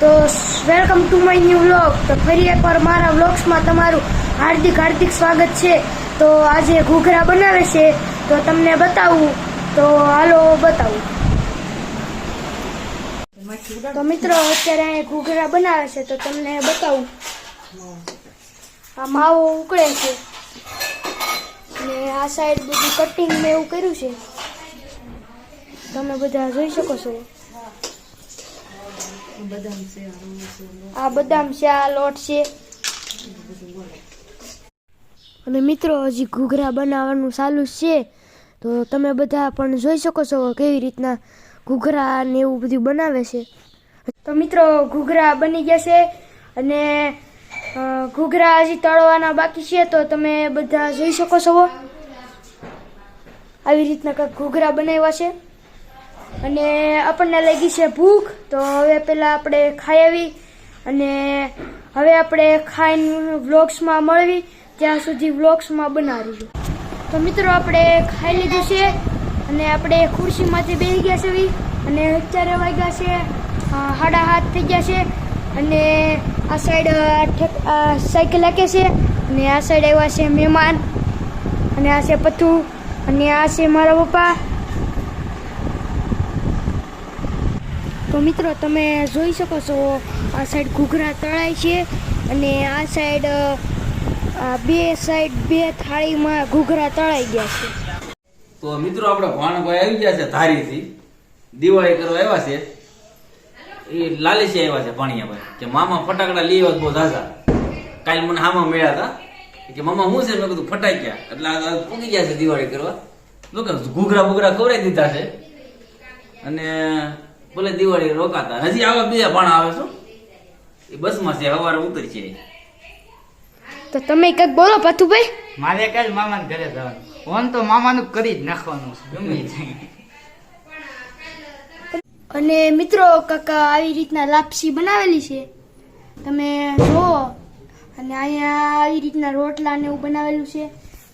તો welcome to my new vlog. તો ફરી એકવાર મારા વ્લોગ્સમાં તમારું હાર્દિક હાર્દિક સ્વાગત છે. તો આજે ઘૂઘરા બનાવે છે. તો તમને બતાવું. તો હાલો બતાવું. તો મિત્રો, અત્યારે અહીંયા ઘૂઘરા બનાવે છે. તો તમને બતાવું. આ માવો ઉકળે છે. ને આ સાઈડ બધું કટિંગ મેં એવું કર્યું છે. તમે બધા જોઈ શકો છો. આ બદામ છે, આ લોટ છે. અને મિત્રો, હજી ઘૂઘરા બનાવવાનું ચાલુ છે. તો તમે બધા પણ જોઈ શકો છો કેવી રીતના ઘૂઘરા ને એવું બધું બનાવે છે. તો મિત્રો, ઘૂઘરા બની ગયા છે અને ઘૂઘરા હજી તળવાના બાકી છે. તો તમે બધા જોઈ શકો છો. આવી રીતના કંઈક ઘૂઘરા બનાવ્યા છે. અને આપણને લાગી છે ભૂખ, તો હવે પહેલાં આપણે ખાઈ આવી અને હવે આપણે ખાઈને વ્લોગ્સમાં મળવી, ત્યાં સુધી વ્લોગ્સમાં બનાવીશું તો મિત્રો, આપણે ખાઈ લીધું છે અને આપણે ખુરશીમાંથી બેસી ગયા છે. અને અત્યારે વાગ્યા છે હાડા હાથ થઈ ગયા છે અને આ સાઈડ સાયકલ હાકે છે અને આ સાઈડ આવ્યા છે મહેમાન. અને આ છે પથ્થુ અને આ છે મારા પપ્પા. તો મિત્રો, તમે જોઈ શકો છો, આ સાઈડ ઘૂઘરા તળાય છે અને આ સાઈડ બે સાઈડ બે થાળીમાં ઘૂઘરા તળાઈ ગયા છે. તો મિત્રો, આપણે ભાણભાઈ આવી ગયા છે ધારીથી. દિવાળી કરવા આવ્યા છે. એ લાલીસી આવ્યા છે ભાણિયાભાઈ. કે મામા ફટાકડા લઈ આવ્યા બહુ ઝાઝા. કાલ મને હામાં મળ્યા હતા. કે મામા શું છે? મેં કીધું, ફટાક્યા. એટલે પૂગી ગયા છે દિવાળી કરવા. લોકો ઘૂઘરા બુઘરા ખવડાવી દીધા છે. અને ભલે દિવાળી રોકાતા. હજી આવા બે ભાણા આવે છો? એ બસમાં છે સવારે ઉતરી છે. તો તમે કંઈક બોલો પથુભાઈ. મારે કઈ મામાને ઘરે જવાનું. ફોન તો મામાનું કરી જ નાખવાનું છે ગમે તે. અને મિત્રો કાકા આવી રીતના લાપસી બનાવેલી છે. તમે જુઓ. અને અહીંયા આવી રીતના રોટલા ને એવું બનાવેલું છે.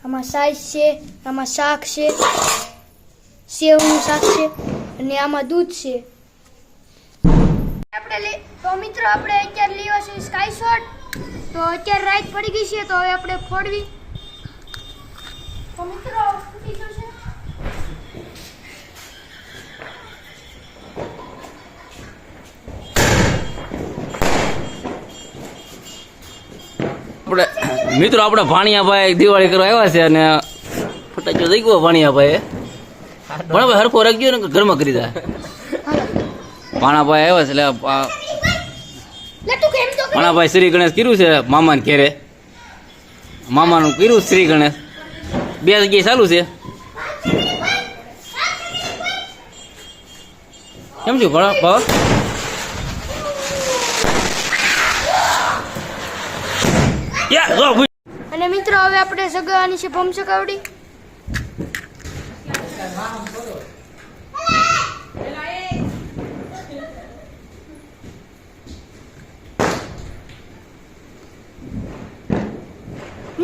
આમાં સાઈઝ છે આમાં શાક છે સેવનું શાક છે અને આમાં દૂધ છે. આપણે તો મિત્રો, આપણે અત્યારે લેવા છે સ્કાય શોટ તો અત્યારે રાત પડી ગઈ છે, તો હવે આપણે ફોડવી. તો મિત્રો, ફૂટી આપણે મિત્રો ભાણિયાભાઈ દિવાળી કરવા આવ્યા છે અને ફટાક્યો થઈ ગયો ભાણિયાભાઈ ભાણાભાઈ હરખો રાખજો ને ઘરમાં કરી દે. ભાણાભાઈ આવ્યા છે એટલે ભાણાભાઈ શ્રી ગણેશ કર્યું છે મામાને ઘેરે. મામાનું કર્યું શ્રી ગણેશ. બે જગ્યાએ ચાલુ છે. કેમ છું ભણા ભાવ અને મિત્રો હવે આપણે સગાવાની છે ભમ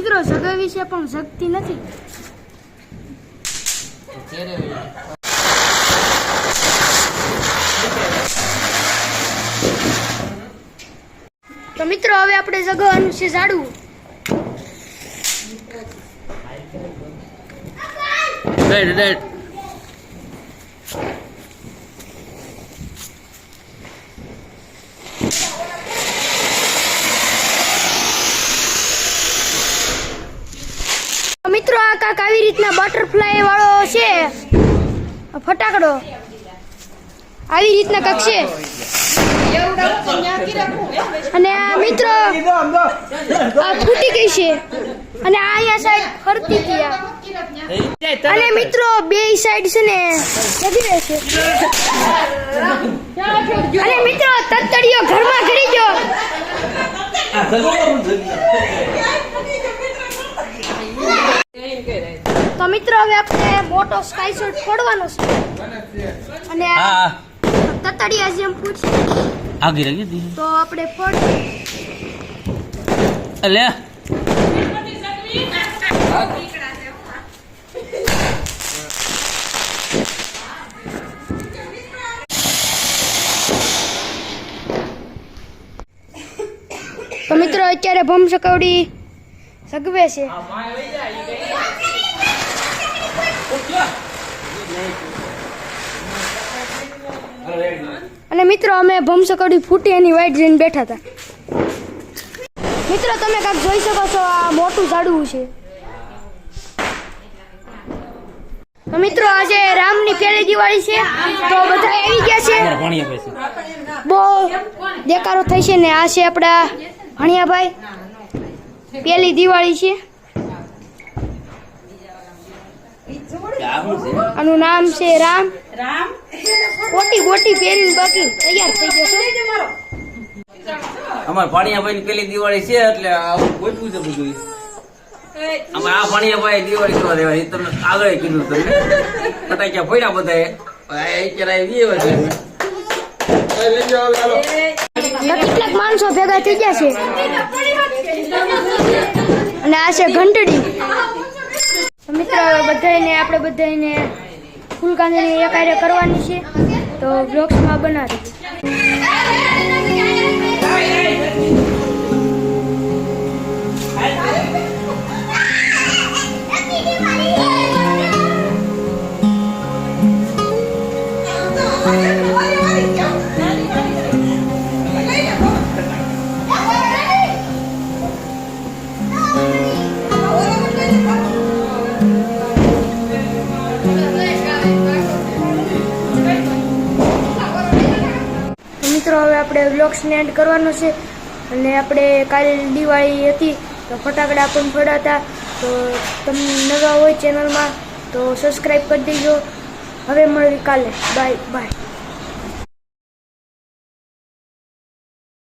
મિત્રો સગાવી છે પણ શક્તિ નથી તો મિત્રો હવે આપણે સગાવાનું છે ઝાડવું Right, right. તો મિત્રો આ રીતના બટરફ્લાય વાળો છે. ફટાકડો. આવી રીતના કક છે. અને આ મિત્રો આ ફૂટી ગઈ છે. અને આ અહીંયા સાઈડ ફરતી ગયા અને મિત્રો, બે સાઈડ છે ને લગી રહેશે અને મિત્રો તત્તડીઓ ઘરમાં ઘડી ગયો તો મિત્રો હવે આપણે મોટો સ્કાય શોટ ફોડવાનો છે. અને તતડિયા જેમ પૂછે. આગી રહી ગઈ. તો આપણે ફોડ અલે તો મિત્રો અત્યારે ભમ સકવડી સગવે છે. અને મિત્રો અમે ભમસકડી ફૂટી એની વાઈટ જઈને બેઠા હતા. મિત્રો તમે કાંઈક જોઈ શકો છો આ મોટું ઝાડવું છે. મિત્રો આજે રામની પહેલી દિવાળી છે તો બધા આવી ગયા છે. બહુ દેકારો થઈ છે ને આ છે આપણા ભણિયાભાઈ. પહેલી દિવાળી છે આ શું છે આનું નામ છે રામ. કોટી ગોટી પહેરીને બાકી તૈયાર થઈ ગયો છે. અમાર પાણીયા ભાઈ પેલી દિવાળી છે એટલે આવું ગોઠવું છે બધું. અમારે આ પાણીયાભાઈ દિવાળી કરવા દેવા? એ તમને આગળ કીધું તમને ફટાક્યા ફોડ્યા બધા અત્યારે આવી એવા છે. કેટલાક માણસો ભેગા થઈ ગયા છે. અને આ છે ઘંટડી. મિત્રો બધાને આપણે બધાને ફૂલકાંદીની એ કાર્ય કરવાની છે. તો બ્લોક્સમાં બનાવી. આપણે વ્લોગ્સને એન્ડ કરવાનો છે. અને આપણે કાલે દિવાળી હતી, તો ફટાકડા પણ ફોડાતા. તો તમને નવા હોય ચેનલમાં તો સબસ્ક્રાઈબ કરી દેજો. હવે મળવી કાલે. Bye bye